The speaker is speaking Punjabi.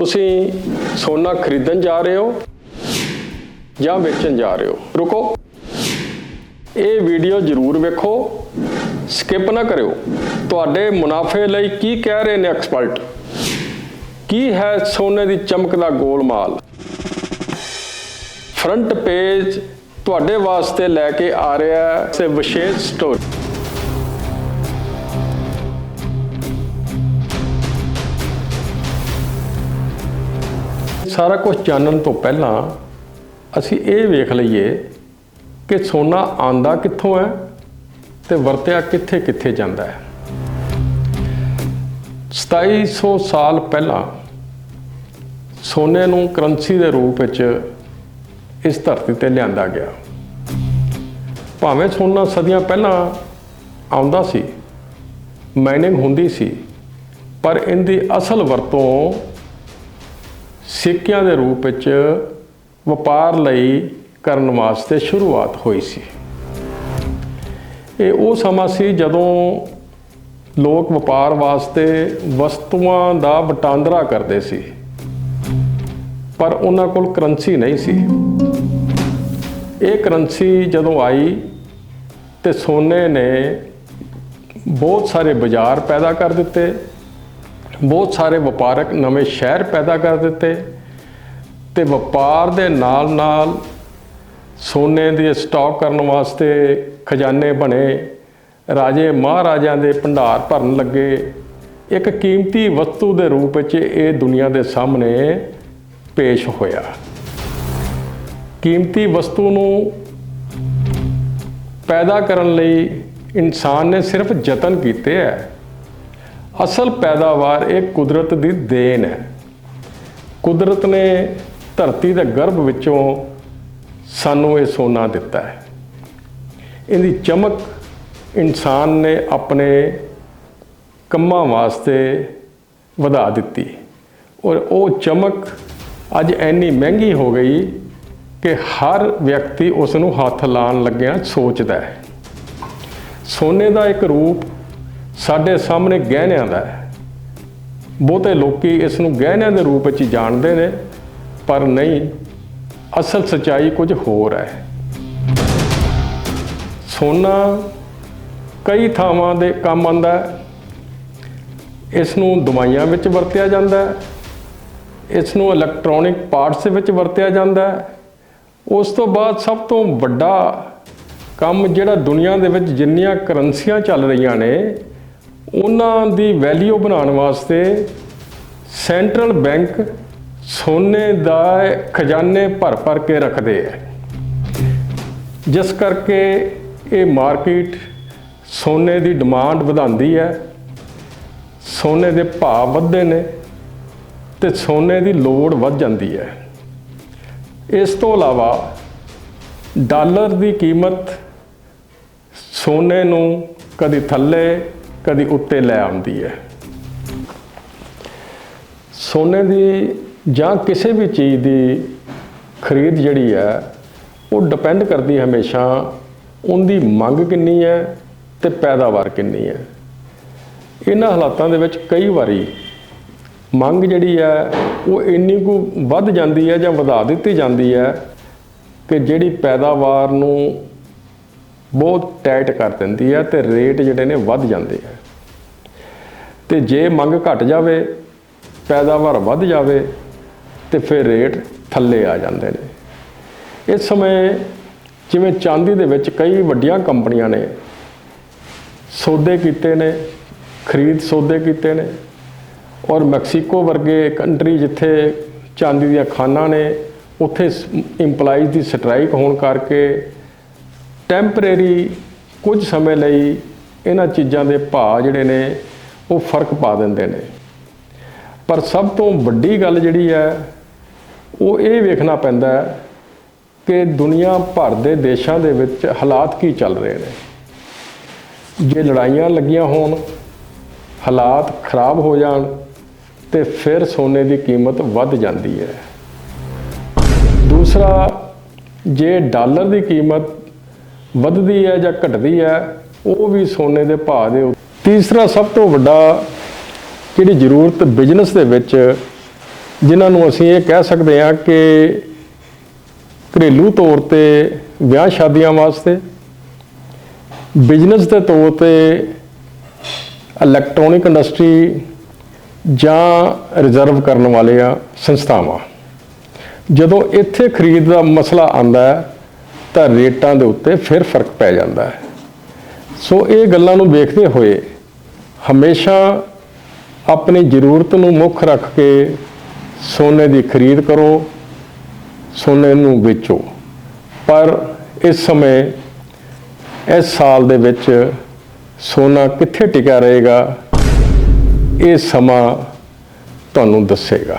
ਤੁਸੀਂ ਸੋਨਾ ਖਰੀਦਣ ਜਾ ਰਹੇ ਹੋ ਜਾਂ ਵੇਚਣ ਜਾ ਰਹੇ ਹੋ? ਰੁਕੋ। ਇਹ ਵੀਡੀਓ ਜ਼ਰੂਰ ਵੇਖੋ। ਸਕਿਪ ਨਾ ਕਰਿਓ। ਤੁਹਾਡੇ ਮੁਨਾਫੇ ਲਈ ਕੀ ਕਹਿ ਰਹੇ ਨੇ ਐਕਸਪਰਟ? ਕੀ ਹੈ ਸੋਨੇ ਦੀ ਚਮਕ ਦਾ ਗੋਲਮਾਲ? ਫਰੰਟ ਪੇਜ ਤੁਹਾਡੇ ਵਾਸਤੇ ਲੈ ਕੇ ਆ ਰਿਹਾ ਹੈ। ਸੇ ਵਿਸ਼ੇਸ਼ ਸਟੋਰੀ ਸਾਰਾ ਕੁਝ ਜਾਣਨ ਤੋਂ ਪਹਿਲਾਂ ਅਸੀਂ ਇਹ ਵੇਖ ਲਈਏ ਕਿ ਸੋਨਾ ਆਂਦਾ ਕਿੱਥੋਂ ਹੈ ਤੇ ਵਰਤਿਆ ਕਿੱਥੇ ਕਿੱਥੇ ਜਾਂਦਾ ਹੈ। 2700 ਸਾਲ ਪਹਿਲਾਂ ਸੋਨੇ ਨੂੰ ਕਰੰਸੀ ਦੇ ਰੂਪ ਵਿੱਚ ਇਸ ਧਰਤੀ ਤੇ ਲਿਆਂਦਾ ਗਿਆ। ਭਾਵੇਂ ਸੋਨਾ ਸਦੀਆਂ ਪਹਿਲਾਂ ਆਉਂਦਾ ਸੀ ਮਾਈਨਿੰਗ ਹੁੰਦੀ ਸੀ, ਪਰ ਇਹਦੀ ਅਸਲ ਵਰਤੋਂ ਸਿੱਕਿਆਂ ਦੇ ਰੂਪ ਵਿੱਚ ਵਪਾਰ ਲਈ ਕਰਨ ਵਾਸਤੇ ਸ਼ੁਰੂਆਤ ਹੋਈ ਸੀ। ਇਹ ਉਹ ਸਮਾਂ ਸੀ ਜਦੋਂ ਲੋਕ ਵਪਾਰ ਵਾਸਤੇ ਵਸਤੂਆਂ ਦਾ ਵਟਾਂਦਰਾ ਕਰਦੇ ਸੀ। ਪਰ ਉਹਨਾਂ ਕੋਲ ਕਰੰਸੀ ਨਹੀਂ ਸੀ। ਇਹ ਕਰੰਸੀ ਜਦੋਂ ਆਈ ਤੇ ਸੋਨੇ ਨੇ ਬਹੁਤ ਸਾਰੇ ਬਾਜ਼ਾਰ ਪੈਦਾ ਕਰ ਦਿੱਤੇ। ਬਹੁਤ ਸਾਰੇ ਵਪਾਰਕ ਨਵੇਂ ਸ਼ਹਿਰ ਪੈਦਾ ਕਰ ਦਿੱਤੇ ਤੇ ਵਪਾਰ ਦੇ ਨਾਲ ਨਾਲ ਸੋਨੇ ਦੀ ਸਟਾਕ ਕਰਨ ਵਾਸਤੇ ਖਜ਼ਾਨੇ ਬਣੇ, ਰਾਜੇ ਮਹਾਰਾਜਿਆਂ ਦੇ ਭੰਡਾਰ ਭਰਨ ਲੱਗੇ। ਇੱਕ ਕੀਮਤੀ ਵਸਤੂ ਦੇ ਰੂਪ ਵਿੱਚ ਇਹ ਦੁਨੀਆ ਦੇ ਸਾਹਮਣੇ ਪੇਸ਼ ਹੋਇਆ। ਕੀਮਤੀ ਵਸਤੂ ਨੂੰ ਪੈਦਾ ਕਰਨ ਲਈ ਇਨਸਾਨ ਨੇ ਸਿਰਫ ਯਤਨ ਕੀਤੇ ਹੈ। ਅਸਲ ਪੈਦਾਵਾਰ ਇਹ ਕੁਦਰਤ ਦੀ ਦੇਣ ਹੈ। ਕੁਦਰਤ ਨੇ ਧਰਤੀ ਦੇ ਗਰਭ ਵਿੱਚੋਂ ਸਾਨੂੰ ਇਹ ਸੋਨਾ ਦਿੱਤਾ ਹੈ। ਇਹਦੀ ਚਮਕ ਇਨਸਾਨ ਨੇ ਆਪਣੇ ਕੰਮਾਂ ਵਾਸਤੇ ਵਧਾ ਦਿੱਤੀ। ਔਰ ਉਹ ਚਮਕ ਅੱਜ ਇੰਨੀ ਮਹਿੰਗੀ ਹੋ ਗਈ ਕਿ ਹਰ ਵਿਅਕਤੀ ਉਸ ਨੂੰ ਹੱਥ ਲਾਣ ਲੱਗਿਆ ਸੋਚਦਾ ਹੈ। ਸੋਨੇ ਦਾ ਇੱਕ ਰੂਪ ਸਾਡੇ ਸਾਹਮਣੇ ਗਹਿਣਿਆਂ ਦਾ ਹੈ। ਬਹੁਤੇ ਲੋਕੀ ਇਸ ਨੂੰ ਗਹਿਣਿਆਂ ਦੇ ਰੂਪ ਵਿੱਚ ਹੀ ਜਾਣਦੇ ਨੇ, ਪਰ ਨਹੀਂ, ਅਸਲ ਸਚਾਈ ਕੁਝ ਹੋਰ ਹੈ। ਸੋਨਾ ਕਈ ਥਾਵਾਂ ਦੇ ਕੰਮ ਆਉਂਦਾ ਇਸ ਨੂੰ ਦਵਾਈਆਂ ਵਿੱਚ ਵਰਤਿਆ ਜਾਂਦਾ ਇਸ ਨੂੰ ਇਲੈਕਟ੍ਰੋਨਿਕ ਪਾਰਟਸ ਵਿੱਚ ਵਰਤਿਆ ਜਾਂਦਾ ਉਸ ਤੋਂ ਬਾਅਦ ਸਭ ਤੋਂ ਵੱਡਾ ਕੰਮ ਜਿਹੜਾ ਦੁਨੀਆ ਦੇ ਵਿੱਚ ਜਿੰਨੀਆਂ ਕਰੰਸੀਆਂ ਚੱਲ ਰਹੀਆਂ ਨੇ ਉਹਨਾਂ ਦੀ ਵੈਲਿਊ ਬਣਾਉਣ ਵਾਸਤੇ ਸੈਂਟਰਲ ਬੈਂਕ ਸੋਨੇ ਦਾ ਖਜ਼ਾਨੇ ਭਰ ਭਰ ਕੇ ਰੱਖਦੇ ਹੈ। ਜਿਸ ਕਰਕੇ ਇਹ ਮਾਰਕੀਟ ਸੋਨੇ ਦੀ ਡਿਮਾਂਡ ਵਧਾਉਂਦੀ ਹੈ। ਸੋਨੇ ਦੇ ਭਾਅ ਵੱਧਦੇ ਨੇ ਤੇ ਸੋਨੇ ਦੀ ਲੋੜ ਵੱਧ ਜਾਂਦੀ ਹੈ। ਇਸ ਤੋਂ ਇਲਾਵਾ ਡਾਲਰ ਦੀ ਕੀਮਤ ਸੋਨੇ ਨੂੰ ਕਦੀ ਥੱਲੇ ਕਦੀ ਉੱਤੇ ਲੈ ਆਉਂਦੀ ਹੈ। ਸੋਨੇ ਦੀ ਜਾਂ ਕਿਸੇ ਵੀ ਚੀਜ਼ ਦੀ ਖਰੀਦ ਜਿਹੜੀ ਹੈ, ਉਹ ਡਿਪੈਂਡ ਕਰਦੀ ਹਮੇਸ਼ਾ ਉਹਦੀ ਮੰਗ ਕਿੰਨੀ ਹੈ ਤੇ ਪੈਦਾਵਾਰ ਕਿੰਨੀ ਹੈ। ਇਹਨਾਂ ਹਾਲਾਤਾਂ ਦੇ ਵਿੱਚ ਕਈ ਵਾਰੀ ਮੰਗ ਜਿਹੜੀ ਹੈ, ਉਹ ਇੰਨੀ ਕੁ ਵੱਧ ਜਾਂਦੀ ਹੈ ਜਾਂ ਵਧਾ ਦਿੱਤੀ ਜਾਂਦੀ ਹੈ ਕਿ ਜਿਹੜੀ ਪੈਦਾਵਾਰ ਨੂੰ ਬਹੁਤ ਟਾਈਟ ਕਰ ਦਿੰਦੀ ਹੈ ਤੇ ਰੇਟ ਜਿਹੜੇ ਨੇ ਵੱਧ ਜਾਂਦੇ ਆ। ਤੇ ਜੇ ਮੰਗ ਘਟ ਜਾਵੇ, ਪੈਦਾਵਾਰ ਵੱਧ ਜਾਵੇ, ਤੇ ਫਿਰ ਰੇਟ ਥੱਲੇ ਆ ਜਾਂਦੇ ਨੇ। ਇਸ ਸਮੇਂ ਜਿਵੇਂ ਚਾਂਦੀ ਦੇ ਵਿੱਚ ਕਈ ਵੱਡੀਆਂ ਕੰਪਨੀਆਂ ਨੇ, ਸੌਦੇ ਕੀਤੇ ਨੇ, ਖਰੀਦ ਸੌਦੇ ਕੀਤੇ ਨੇ, ਔਰ ਮੈਕਸੀਕੋ ਵਰਗੇ ਕੰਟਰੀ ਜਿੱਥੇ ਚਾਂਦੀ ਦੀਆਂ ਖਾਨਾਂ ਨੇ, ਉੱਥੇ EMPLOYEES ਦੀ ਸਟ੍ਰਾਈਕ ਹੋਣ ਕਰਕੇ ਟੈਂਪਰੇਰੀ ਕੁਝ ਸਮੇਂ ਲਈ ਇਹਨਾਂ ਚੀਜ਼ਾਂ ਦੇ ਭਾਅ ਜਿਹੜੇ ਨੇ ਉਹ ਫ਼ਰਕ ਪਾ ਦਿੰਦੇ ਨੇ। ਪਰ ਸਭ ਤੋਂ ਵੱਡੀ ਗੱਲ ਜਿਹੜੀ ਹੈ, ਉਹ ਇਹ ਵੇਖਣਾ ਪੈਂਦਾ ਹੈ ਕਿ ਦੁਨੀਆ ਭਰ ਦੇ ਦੇਸ਼ਾਂ ਦੇ ਵਿੱਚ ਹਾਲਾਤ ਕੀ ਚੱਲ ਰਹੇ ਨੇ। ਜੇ ਲੜਾਈਆਂ ਲੱਗੀਆਂ ਹੋਣ, ਹਾਲਾਤ ਖਰਾਬ ਹੋ ਜਾਣ, ਤੇ ਫਿਰ ਸੋਨੇ ਦੀ ਕੀਮਤ ਵੱਧ ਜਾਂਦੀ ਹੈ। ਦੂਸਰਾ, ਜੇ ਡਾਲਰ ਦੀ ਕੀਮਤ ਵੱਧਦੀ ਹੈ ਜਾਂ ਘਟਦੀ ਹੈ, ਉਹ ਵੀ ਸੋਨੇ ਦੇ ਭਾਅ ਦੇ ਉੱਤੇ। ਤੀਸਰਾ ਸਭ ਤੋਂ ਵੱਡਾ ਜਿਹੜੀ ਜ਼ਰੂਰਤ ਬਿਜ਼ਨਸ ਦੇ ਵਿੱਚ, ਜਿਨ੍ਹਾਂ ਨੂੰ ਅਸੀਂ ਇਹ ਕਹਿ ਸਕਦੇ ਹਾਂ ਕਿ ਘਰੇਲੂ ਤੌਰ ਤੇ ਵਿਆਹ ਸ਼ਾਦੀਆਂ ਵਾਸਤੇ ਬਿਜ਼ਨਸ ਦੇ ਤੌਰ ਤੇ ਇਲੈਕਟ੍ਰੋਨਿਕ ਇੰਡਸਟਰੀ ਜਾਂ ਰਿਜ਼ਰਵ ਕਰਨ ਵਾਲੀਆਂ ਸੰਸਥਾਵਾਂ। ਜਦੋਂ ਇੱਥੇ ਖਰੀਦ ਦਾ ਮਸਲਾ ਆਂਦਾ ਹੈ ਤਾਂ ਰੇਟਾਂ ਦੇ ਉੱਤੇ ਫਿਰ ਫ਼ਰਕ ਪੈ ਜਾਂਦਾ ਹੈ। ਸੋ ਇਹ ਗੱਲਾਂ ਨੂੰ ਵੇਖਦੇ ਹੋਏ ਹਮੇਸ਼ਾ ਆਪਣੀ ਜ਼ਰੂਰਤ ਨੂੰ ਮੁੱਖ ਰੱਖ ਕੇ ਸੋਨੇ ਦੀ ਖਰੀਦ ਕਰੋ, ਸੋਨੇ ਨੂੰ ਵੇਚੋ। ਪਰ ਇਸ ਸਮੇਂ, ਇਸ ਸਾਲ ਦੇ ਵਿੱਚ ਸੋਨਾ ਕਿੱਥੇ ਟਿਕਿਆ ਰਹੇਗਾ, ਇਹ ਸਮਾਂ ਤੁਹਾਨੂੰ ਦੱਸੇਗਾ।